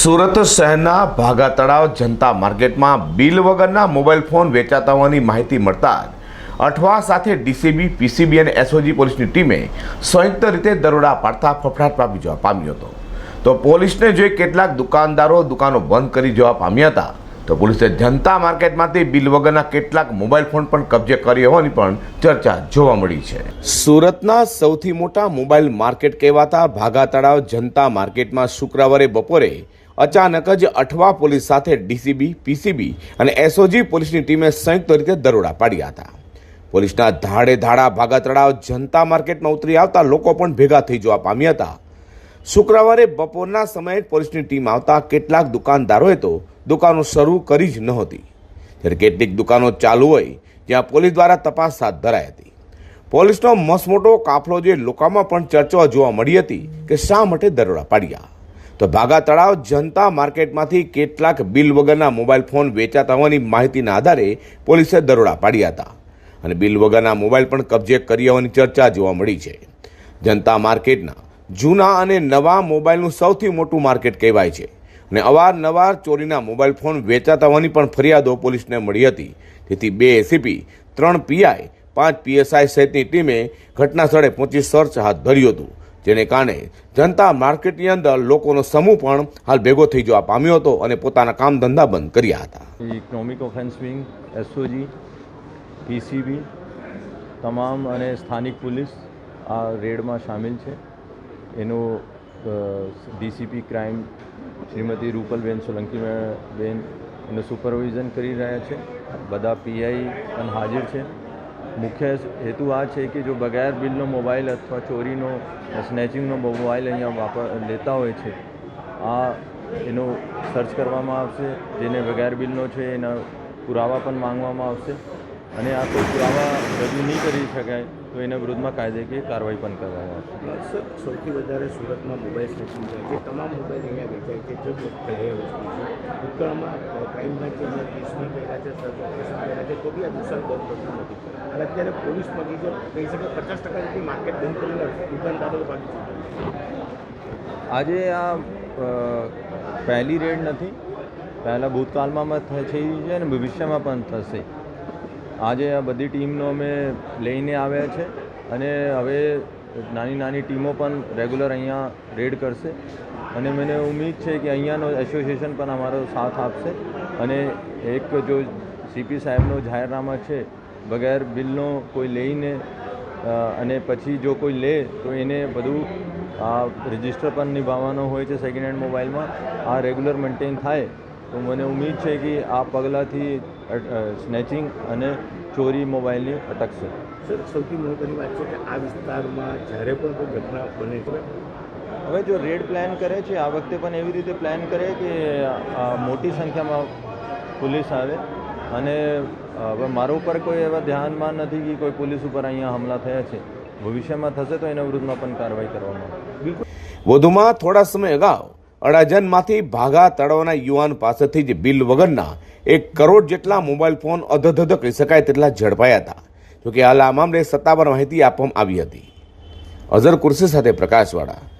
સુરત શહેરના ભાગા તળાવ જનતા માર્કેટમાં બિલ વગરના મોબાઈલ ફોન વેચાતા હોવાની માહિતી મળતા અઠવા સાથે ડીસીબી, પીસીબી અને એસઓજી પોલીસની ટીમે સંયુક્ત રીતે દરોડા પાડતા ફફડાટ પામી જવા પામ્યો હતો. તો પોલીસને જોઈ કેટલાક દુકાનદારો દુકાનો બંધ કરી જવા પામ્યા હતા. તો પોલીસે જનતા માર્કેટમાંથી બિલ વગરના કેટલાક મોબાઈલ ફોન પણ કબજે કર્યો હોવાની પણ ચર્ચા જોવા મળી છે. સુરતના સૌથી મોટા મોબાઈલ માર્કેટ કહેવાતા ભાગા તળાવ જનતા માર્કેટમાં શુક્રવારે બપોરે અચાનક જ અઠવા પોલીસ સાથે ડીસીબી, પીસીબી અને એસઓજી પોલીસની ટીમે સંયુક્ત રીતે દરોડા પાડ્યા હતા. પોલીસના ધાડે ધાડા ભાગા જનતા માર્કેટમાં ઉતરી આવતા લોકો પણ ભેગા થઈ જવા પામ્યા હતા. શુક્રવારે બપોરના સમયે પોલીસની ટીમ આવતા કેટલાક દુકાનદારોએ તો દુકાનો શરૂ કરી જ નહોતી. જ્યારે કેટલીક દુકાનો ચાલુ હોય જ્યાં પોલીસ દ્વારા તપાસ હાથ ધરાઈ હતી. પોલીસનો મસમોટો કાફલો જે લોકોમાં પણ ચર્ચા જોવા મળી હતી કે શા માટે દરોડા પાડ્યા. તો ભાગા તળાવ જનતા માર્કેટમાંથી કેટલાક બિલ વગરના મોબાઈલ ફોન વેચાતા હોવાની માહિતીના આધારે પોલીસે દરોડા પાડ્યા હતા. અને બિલ વગરના મોબાઈલ પણ કબજે કરી હોવાની ચર્ચા જોવા મળી છે. જનતા માર્કેટના જૂના અને નવા મોબાઈલનું સૌથી મોટું માર્કેટ કહેવાય છે. અને અવારનવાર ચોરીના મોબાઈલ ફોન વેચાતા હોવાની પણ ફરિયાદો પોલીસને મળી હતી. તેથી બે એસીપી, ત્રણ પીઆઈ, પાંચ પીએસઆઈ સહિતની ટીમે ઘટના સ્થળે પહોંચી સર્ચ હાથ ધર્યું હતું. જેને કારણે જનતા માર્કેટની અંદર લોકોનો સમૂહ પણ હાલ ભેગો થઈ જવા પામ્યો હતો અને પોતાના કામ ધંધા બંધ કર્યા હતા. Economic offence wing SOG PCB તમામ અને સ્થાનિક પોલીસ આ રેડમાં સામેલ છે. એનો ડીસીપી ક્રાઇમ શ્રીમતી રૂપલબેન સોલંકી બેન એનું સુપરવિઝન કરી રહ્યા છે. બધા પીઆઈ પણ હાજર છે. મુખ્ય હેતુ આ છે કે જો બગેર બિલનો મોબાઈલ અથવા ચોરીનો, સ્નેચિંગનો મોબાઈલ અહીંયા વાપર, લેતા હોય છે, આ એનો સર્ચ કરવામાં આવશે, જેને વગેર બિલનો છે એના પુરાવા પણ માંગવામાં આવશે, અને આ કોઈ પુરાવા રજૂ નહીં કરી શકાય, તો એના વિરુદ્ધમાં કાયદેકીય કાર્યવાહી પણ કરવામાં આવશે. સૌથી વધારે સુરતમાં મોબાઈલ સ્ટેશન છે. જે તમામ મોબાઈલ અહીંયા વેચાય છે, જે કહેવાય વસ્તુ છે. ભૂતકાળમાં ક્રાઇમ બ્રાન્ચે જે કેસમાં કર્યા છે સર્ચ ઓપરેશન કર્યા છે, તો બી આ દુકાન બહુ કરતું નથી. અને અત્યારે પોલીસ મળી જો કહી શકે પચાસ ટકા જેટલી માર્કેટ બંધ કરીને દુકાનદારો ચૂક્યા આજે આ પહેલી રેડ નથી, પહેલાં ભૂતકાળમાં પણ થઈ છે અને ભવિષ્યમાં પણ થશે. આજે આ બધી ટીમનો અમે લઈને આવ્યા છે અને હવે નાની નાની ટીમો પણ રેગ્યુલર અહીંયા રેડ કરશે. અને મને ઉમ્મીદ છે કે અહીંયાનો એસોસિએશન પણ અમારો સાથ આપશે. અને એક જો સીપી સાહેબનો જાહેરનામા છે વગેર બિલનો કોઈ લઈને અને પછી જો કોઈ લે, તો એને બધું આ રજિસ્ટર પણ નિભાવવાનો હોય છે સેકન્ડ હેન્ડ મોબાઈલમાં. આ રેગ્યુલર મેન્ટેન થાય. તો મને ઉમ્મીદ છે કે આ પગલાંથી સ્નેચિંગ અને ચોરી મોબાઈલની અટકશે. સર સૌથી મહત્વની વાત છે કે આ વિસ્તારમાં જ્યારે પણ કોઈ ઘટના બને છે હવે જો રેડ પ્લાન કરે છે આ વખતે પણ એવી રીતે પ્લાન કરે કે મોટી સંખ્યામાં પોલીસ આવે. અને હવે મારા ઉપર કોઈ એવા ધ્યાનમાં નથી કે કોઈ પોલીસ ઉપર અહીંયા હમલા થયા છે. ભવિષ્યમાં થશે તો એના વિરુદ્ધમાં પણ કાર્યવાહી કરવામાં આવશે વધુમાં થોડા સમય અગાઉ અડાજનમાંથી ભાગા તળાવના યુવાન પાસેથી જ બિલ વગરના એક કરોડ જેટલા મોબાઈલ ફોન અધધધ કહી શકાય તેટલા ઝડપાયા હતા. જોકે હાલ આ મામલે સત્તાવાર માહિતી આપવામાં આવી હતી. અઝર કુર્સી સાથે પ્રકાશવાળા